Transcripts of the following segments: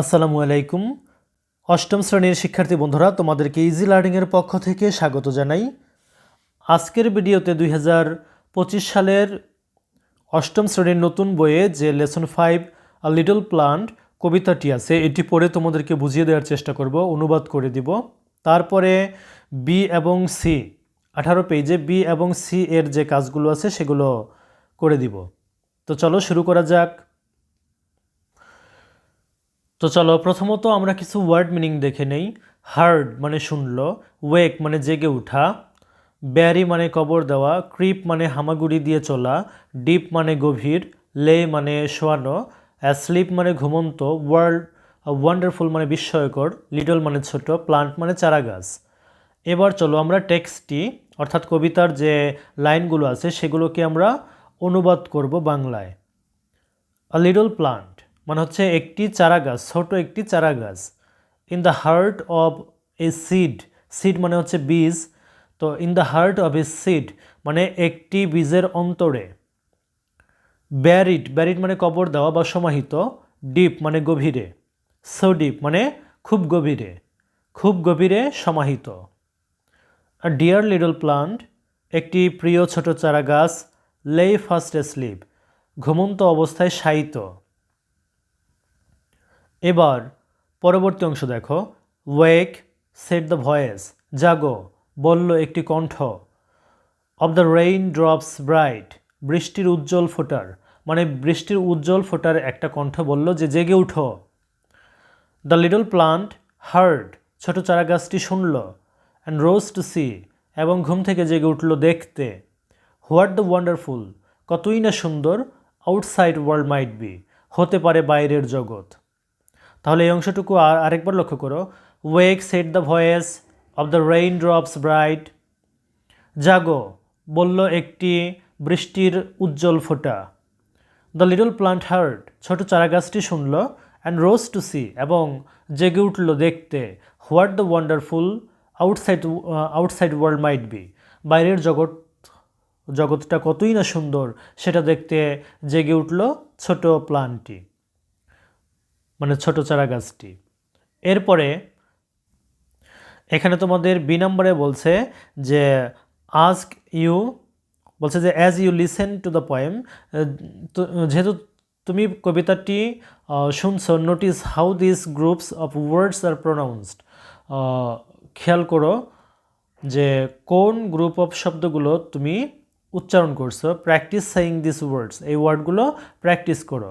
আসসালামু আলাইকুম। অষ্টম শ্রেণির শিক্ষার্থী বন্ধুরা, তোমাদেরকে ইজি লার্নিংয়ের পক্ষ থেকে স্বাগত জানাই। আজকের ভিডিওতে দুই হাজার পঁচিশ সালের অষ্টম শ্রেণির নতুন বইয়ে যে lesson five a little plant কবিতাটি আছে, এটি পড়ে তোমাদেরকে বুঝিয়ে দেওয়ার চেষ্টা করব, অনুবাদ করে দিব। তারপরে বি এবং সি আঠারো পেজে বি এবং সি এর যে কাজগুলো আছে, সেগুলো করে দিব। তো চলো শুরু করা যাক। তো চলো, প্রথমত আমরা কিছু ওয়ার্ড মিনিং দেখে নেই। হার্ড মানে শুনল ওয়েক মানে জেগে ওঠা ব্যারি মানে কবর দেওয়া ক্রিপ মানে হামাগুড়ি দিয়ে চলা ডিপ মানে গভীর লে মানে শোয়ানো অ্যাসলিপ মানে ঘুমন্ত ওয়ার্ল্ড ওয়ান্ডারফুল মানে বিস্ময়কর লিটল মানে ছোট প্লান্ট মানে চারা গাছ এবার চলো আমরা টেক্সটটি অর্থাৎ কবিতার যে লাইনগুলো আছে, সেগুলোকে আমরা অনুবাদ করব বাংলায়। আ লিটল প্লান্ট মানে হচ্ছে একটি চারা গাছ, ছোট একটি চারা গাছ। In the heart of a seed seed মানে হচ্ছে বীজ। তো in the heart of a seed মানে একটি বীজের অন্তরে। ব্যারিড ব্যারিড মানে কবর দেওয়া বা সমাহিত। ডিপ মানে গভীরে। সো ডিপ মানে খুব গভীরে। খুব গভীরে সমাহিত। আর ডিয়ার লিটল প্লান্ট একটি প্রিয় ছোট চারা গাছ লেই ফার্স্ট স্লিপ ঘুমন্ত অবস্থায় শায়িত। এবার পরবর্তী অংশ দেখো। ওয়েক সেট দ্য ভয়েস জাগো, বলল একটি কণ্ঠ। Of the rain drops bright বৃষ্টির উজ্জ্বল ফোটার মানে বৃষ্টির উজ্জ্বল ফোটার একটা কণ্ঠ বলল যে জেগে উঠো। দ্য লিটল প্লান্ট হার্ড ছোট চারা গাছটি শুনল অ্যান্ড রোজ টু সি এবং ঘুম থেকে জেগে উঠল দেখতে। হোয়াট দ্য ওয়ান্ডারফুল কতই না সুন্দর আউটসাইড ওয়ার্ল্ড মাইট বি হতে পারে বাইরের জগৎ। তাহলে এই অংশটুকু আর আরেকবার লক্ষ্য করো। Wake said the voice of the rain drops bright জাগো, বলল একটি বৃষ্টির উজ্জ্বল ফোঁটা। দ্য লিটল প্লান্ট হার্ট ছোট চারাগাছটি শুনল অ্যান্ড রোজ টু সি এবং জেগে উঠল দেখতে। What the wonderful outside outside world might be বাইরের জগৎ, জগৎটা কতই না সুন্দর, সেটা দেখতে জেগে উঠল ছোট প্লান্টটি মানে ছোট চারা গাছটি। এরপরে এখানে তোমাদের বি নম্বরে বলছে যে আস্ক ইউ বলছে যে as you listen to the poem যেহেতু তুমি কবিতাটি শুনছো notice how this groups of words are pronounced খেয়াল করো যে কোন গ্রুপ অফ শব্দগুলো তুমি উচ্চারণ করছ প্র্যাকটিস সেইং দিস ওয়ার্ডস এই ওয়ার্ডগুলো প্র্যাকটিস করো।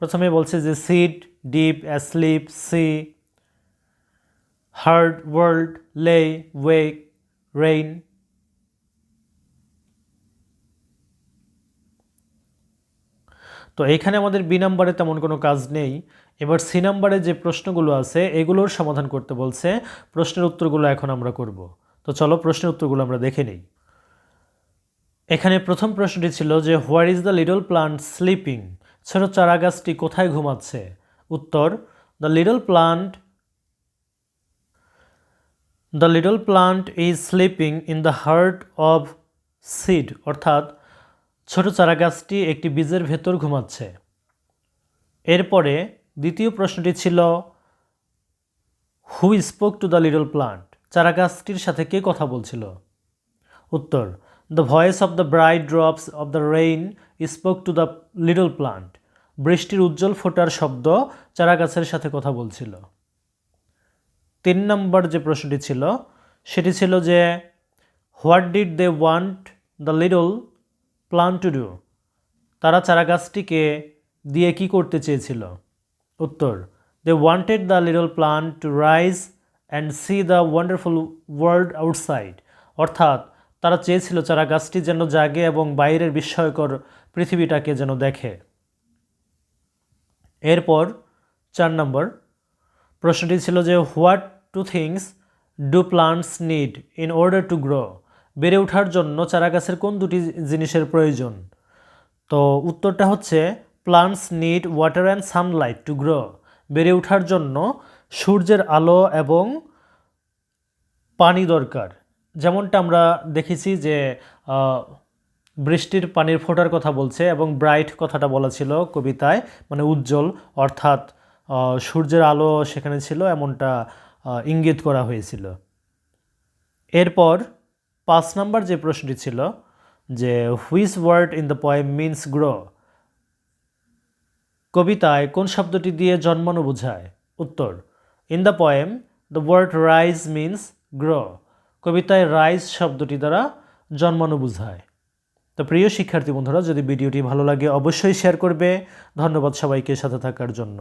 প্রথমে বলছে যে sit deep asleep see hard world lay wake rain তো এখানে আমাদের বি নাম্বারে তেমন কোনো কাজ নেই। এবার সি নাম্বারে যে প্রশ্নগুলো আছে, এগুলোর সমাধান করতে বলছে। প্রশ্নের উত্তরগুলো এখন আমরা করব। তো চলো প্রশ্নের উত্তরগুলো আমরা দেখে নিই। এখানে প্রথম প্রশ্নটি ছিল যে where is the little plant sleeping ছোট চারা গাছটি কোথায় ঘুমাচ্ছে? উত্তর the little plant the little plant is sleeping in the heart of seed অর্থাৎ, ছোট চারা গাছটি একটি বীজের ভেতর ঘুমাচ্ছে। এরপরে দ্বিতীয় প্রশ্নটি ছিল who spoke to the little plant চারা গাছটির সাথে কে কথা বলছিল? উত্তর the voice of the bright drops of the rain spoke to the little plant বৃষ্টির উজ্জ্বল ফোটার শব্দ চারা গাছের সাথে কথা বলছিল। তিন নম্বর যে প্রশ্নটি ছিল, সেটি ছিল যে what did they want the little plant to do তারা চারা গাছটিকে দিয়ে কি করতে চেয়েছিল? উত্তর they wanted the little plant to rise and see the wonderful world outside অর্থাৎ, তারা চেয়েছিল চারা গাছটি যেন জাগে এবং বাইরের বিস্ময়কর পৃথিবীটাকে যেন দেখে। এরপর চার নম্বর, প্রশ্নটি ছিল যে what two things do plants need in order to grow? বেড়ে ওঠার জন্য চারা গাছের কোন দুটি জিনিসের প্রয়োজন? তো উত্তরটা হচ্ছে plants need water and sunlight to grow. বেড়ে ওঠার জন্য সূর্যের আলো এবং পানি দরকার। যেমনটা আমরা দেখেছি যে বৃষ্টির পানির ফোঁটার কথা বলছে এবং ব্রাইট কথাটা বলা ছিল কবিতায় মানে উজ্জ্বল, অর্থাৎ সূর্যের আলো সেখানে ছিল, এমনটা ইঙ্গিত করা হয়েছিল। এরপর পাঁচ নাম্বার যে প্রশ্নটি ছিল যে which word in the poem means grow? কবিতায় কোন শব্দটি দিয়ে জন্মানো বোঝায়? উত্তর, in the poem, the word rise means grow. কবিতায় রাইজ শব্দটি দ্বারা জন্মানো বোঝায়। তো প্রিয় শিক্ষার্থী বন্ধুরা, যদি ভিডিওটি ভালো লাগে, অবশ্যই শেয়ার করবে। ধন্যবাদ সবাইকে সাথে থাকার জন্য।